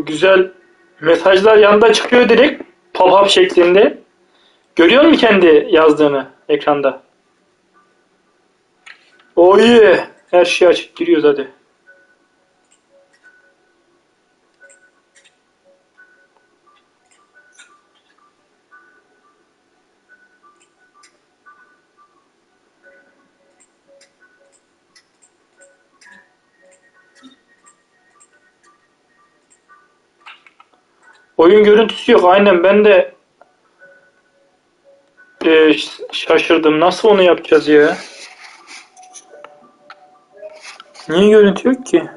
O güzel mesajlar yanında çıkıyor direkt pop-up şeklinde. Görüyor musun kendi yazdığını ekranda? O iyi. Her şey açık giriyor hadi. Oyun görüntüsü yok. Aynen ben de e, şaşırdım. Nasıl onu yapacağız ya? Niye görüntü yok ki?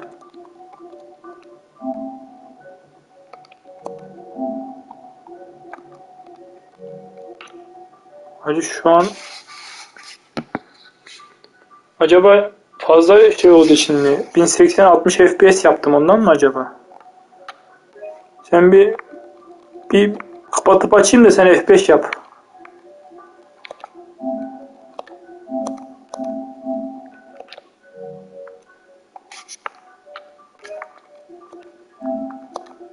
Hacı şu an acaba fazla şey oldu için mi? 1080 60 FPS yaptım ondan mı acaba? Sen bir bir kapatıp açayım da sen F5 yap.